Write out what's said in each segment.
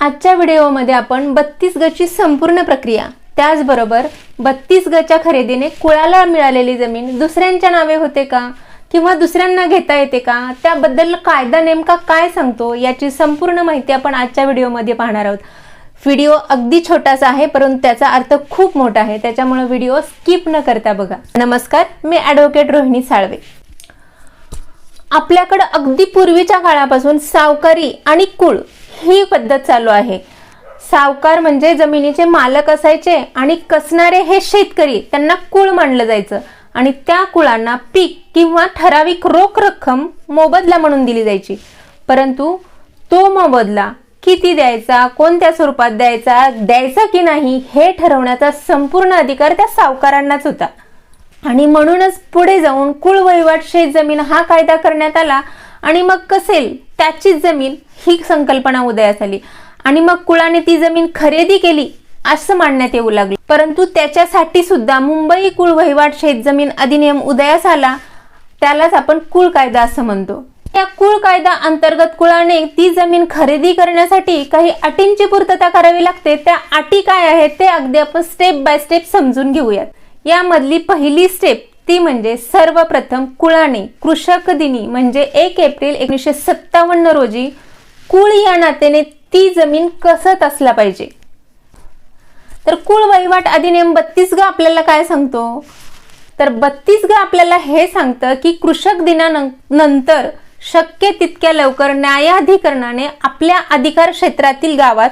आजच्या व्हिडिओमध्ये आपण बत्तीस गची संपूर्ण प्रक्रिया त्याचबरोबर बत्तीस गच्या खरेदीने कुळाला मिळालेली जमीन दुसऱ्यांच्या नावे होते का? किंवा दुसऱ्यांना घेता येते का? त्याबद्दल कायदा नेमका काय सांगतो? याची संपूर्ण माहिती आपण आजच्या व्हिडिओमध्ये पाहणार आहोत. व्हिडिओ अगदी छोटासा आहे परंतु त्याचा अर्थ खूप मोठा आहे. त्याच्यामुळे व्हिडिओ स्किप न करता बघा. नमस्कार मी ॲडव्होकेट रोहिणी साळवे. आपल्याकडं अगदी पूर्वीच्या काळापासून सावकारी आणि कुळ ही पद्धत चालू आहे. सावकार म्हणजे जमिनीचे मालक असायचे आणि कसणारे हे शेतकरी त्यांना कुळ मानलं जायचं. आणि त्या कुळांना पीक किंवा ठराविक रोख रक्कम मोबदला म्हणून दिली जायची. परंतु तो मोबदला किती द्यायचा कोणत्या स्वरूपात द्यायचा द्यायचा की नाही हे ठरवण्याचा संपूर्ण अधिकार त्या सावकारांनाच होता. आणि म्हणूनच पुढे जाऊन कुळ वहिवाट शेत जमीन हा कायदा करण्यात आला. आणि मग कसेल? त्याचीच जमीन ही संकल्पना उदयास आली. आणि मग कुळाने ती जमीन खरेदी केली असं मानण्यात येऊ लागले. परंतु त्याच्यासाठी सुद्धा मुंबई कुळ वहिवाट शेतजमीन अधिनियम उदयास आला. त्यालाच आपण कुळ कायदा असं म्हणतो. या कुळ कायदा अंतर्गत कुळाने ती जमीन खरेदी करण्यासाठी काही अटींची पूर्तता करावी लागते. त्या अटी काय आहेत ते अगदी आपण स्टेप बाय स्टेप समजून घेऊयात. यामधली पहिली स्टेप ती म्हणजे सर्वप्रथम कुळाने कृषक दिनी म्हणजे एक एप्रिल एकोणीसशे सत्तावन्न रोजी कुळ या नात्याने ती जमीन कसत असला पाहिजे. तर कुळ वहिवाट अधिनियम बत्तीस ग आपल्याला काय सांगतो? तर बत्तीस ग आपल्याला हे सांगतं की कृषक दिनानंतर शक्य तितक्या लवकर न्यायाधिकरणाने आपल्या अधिकार क्षेत्रातील गावात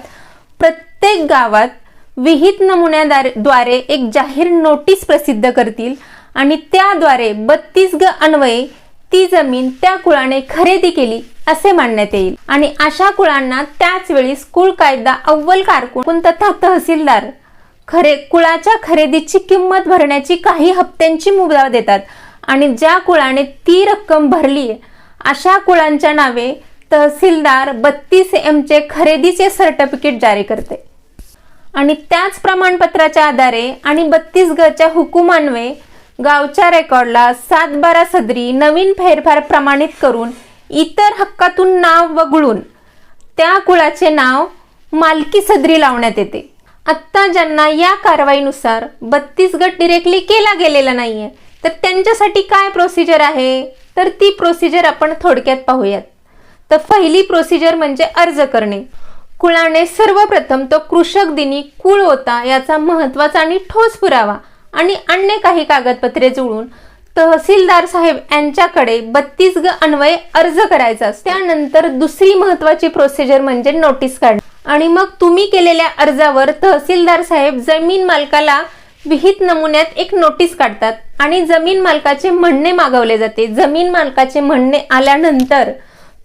प्रत्येक गावात विहित नमुन्याद्वारे एक जाहीर नोटीस प्रसिद्ध करतील. आणि त्याद्वारे बत्तीस ग अन्वये ती जमीन त्या कुळाने खरेदी केली असे मानण्यात येईल. आणि अशा कुळांना त्याच वेळी कुळ कायदा अव्वल कारकून तथा तहसीलदार खरे कुळाच्या खरेदीची किंमत भरण्याची काही हप्त्यांची मुभा देतात. आणि ज्या कुळाने ती रक्कम भरली अशा कुळांच्या नावे तहसीलदार बत्तीस एमचे खरेदीचे सर्टिफिकेट जारी करते. आणि त्याच प्रमाणपत्राच्या आधारे आणि बत्तीस गच्या हुकुमान्वये गावच्या रेकॉर्डला सात बारा सदरी नवीन फेरफार प्रमाणित करून इतर हक्कातून नाव वगळून त्या कुळाचे नाव मालकी सदरी लावण्यात येते. आत्ता ज्यांना या कारवाईनुसार बत्तीस गट डिरेक्टली केला गेलेला नाहीये तर त्यांच्यासाठी काय प्रोसिजर आहे? तर ती प्रोसिजर आपण थोडक्यात पाहूयात. तर पहिली प्रोसिजर म्हणजे अर्ज करणे. कुळाने सर्वप्रथम तो कृषक दिनी कुळ होता याचा महत्त्वाचा आणि ठोस पुरावा आणि अन्य काही कागदपत्रे जुळून तहसीलदार साहेब यांच्याकडे बत्तीस ग अन्वये अर्ज करायचा असतो. त्यानंतर दुसरी महत्वाची प्रोसिजर म्हणजे नोटीस काढणे. आणि मग तुम्ही केलेल्या अर्जावर तहसीलदार साहेब जमीन मालकाला विहित नमुन्यात एक नोटीस काढतात. आणि जमीन मालकाचे म्हणणे मागवले जाते. जमीन मालकाचे म्हणणे आल्यानंतर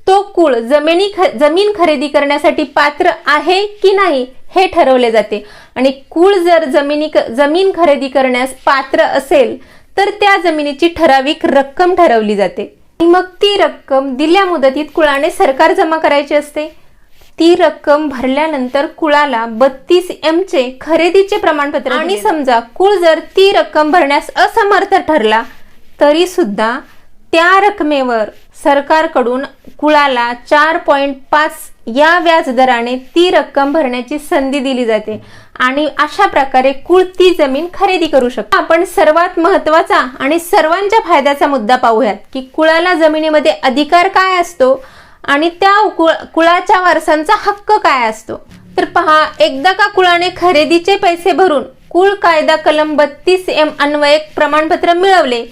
तो कुळ जमिनी जमीन खरेदी करण्यासाठी पात्र आहे की नाही हे ठरवले जाते. आणि कुळ जर जमिनी जमीन खरेदी करण्यास पात्र असेल तर त्या जमिनीची ठराविक रक्कम ठरवली जाते. मग ती रक्कम दिल्या मुदतीत कुळाने सरकार जमा करायची असते. ती रक्कम भरल्यानंतर कुळाला बत्तीस एम चे खरेदीचे प्रमाणपत्र आणि समजा कुळ जर ती रक्कम भरण्यास असमर्थ ठरला तरी सुद्धा त्या रकमेवर सरकारकडून कुळाला चार पॉईंट पाच या व्याजदराने ती रक्कम भरण्याची संधी दिली जाते. आणि अशा प्रकारे कुळ ती जमीन खरेदी करू शकतो. आपण सर्वात महत्त्वाचा आणि सर्वांच्या फायद्याचा मुद्दा पाहूयात की कुळाला जमिनीमध्ये अधिकार काय असतो आणि त्या कुळ कुळाच्या वारसांचा हक्क काय असतो. तर पहा एकदा का कुळाने खरेदीचे पैसे भरून कुळ कायदा कलम बत्तीस एम अन्वयक प्रमाणपत्र मिळवले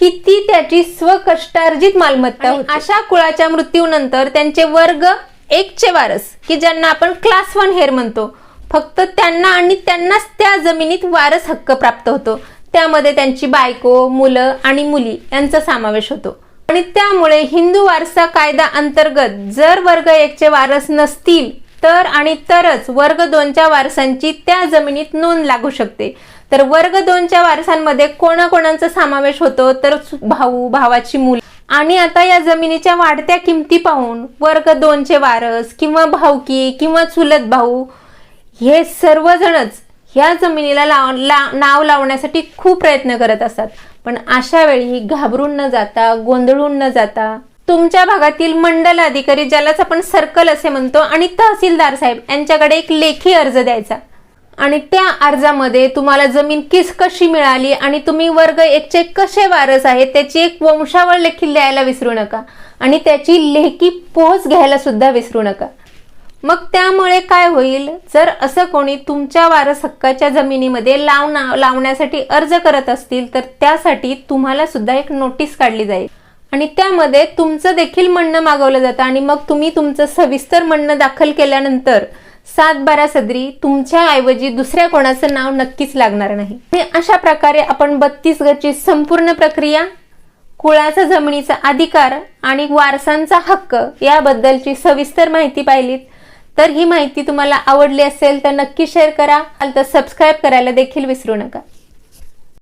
की ती त्याची स्वकष्टार्जित मालमत्ता होती. अशा कुळाच्या मृत्यूनंतर त्यांचे वर्ग एकचे वारस की ज्यांना आपण क्लास वन हेअर म्हणतो. फक्त त्यांना आणि त्यांनाच त्या जमिनीत वारस हक्क प्राप्त होतो. त्यामध्ये त्यांची बायको मुलं आणि मुली यांचा समावेश होतो. आणि त्यामुळे हिंदू वारसा कायदा अंतर्गत जर वर्ग एकचे वारस नसतील तर आणि तरच वर्ग दोनच्या वारसांची त्या जमिनीत नोंद लागू शकते. तर वर्ग दोनच्या वारसांमध्ये कोणाकोणांचा समावेश होतो? तर भाऊ भावाची मुलं. आणि आता या जमिनीच्या वाढत्या किमती पाहून वर्ग दोनचे वारस किंवा भाऊकी किंवा चुलत भाऊ हे सर्वजणच ह्या जमिनीला लाव ला नाव लावण्यासाठी खूप प्रयत्न करत असतात. पण अशा वेळी घाबरून न जाता गोंधळून न जाता तुमच्या भागातील मंडल अधिकारी ज्यालाच आपण सर्कल असे म्हणतो आणि तहसीलदार साहेब यांच्याकडे एक लेखी अर्ज द्यायचा. आणि त्या अर्जामध्ये तुम्हाला जमीन किस कशी मिळाली आणि तुम्ही वर्ग एकचे कसे वारस आहेत त्याची एक वंशावळ लेखी द्यायला विसरू नका. आणि त्याची लेखी पोहोच घ्यायला सुद्धा विसरू नका. मग त्यामुळे काय होईल? जर असं कोणी तुमच्या वारस हक्काच्या जमिनीमध्ये लावणा लावण्यासाठी अर्ज करत असतील तर त्यासाठी तुम्हाला सुद्धा एक नोटीस काढली जाईल. आणि त्यामध्ये तुमचं देखील म्हणणं मागवलं जातं. आणि मग तुम्ही तुमचं सविस्तर म्हणणं दाखल केल्यानंतर सात बारा सदरी तुमच्या ऐवजी दुसऱ्या कोणाचं नाव नक्कीच लागणार नाही. आणि अशा प्रकारे आपण बत्तीस गची संपूर्ण प्रक्रिया कुळाचा जमिनीचा अधिकार आणि वारसांचा हक्क याबद्दलची सविस्तर माहिती पाहिलीत. तर ही माहिती तुम्हाला आवडली असेल तर नक्की शेअर करा. तर सबस्क्राईब करायला देखील विसरू नका.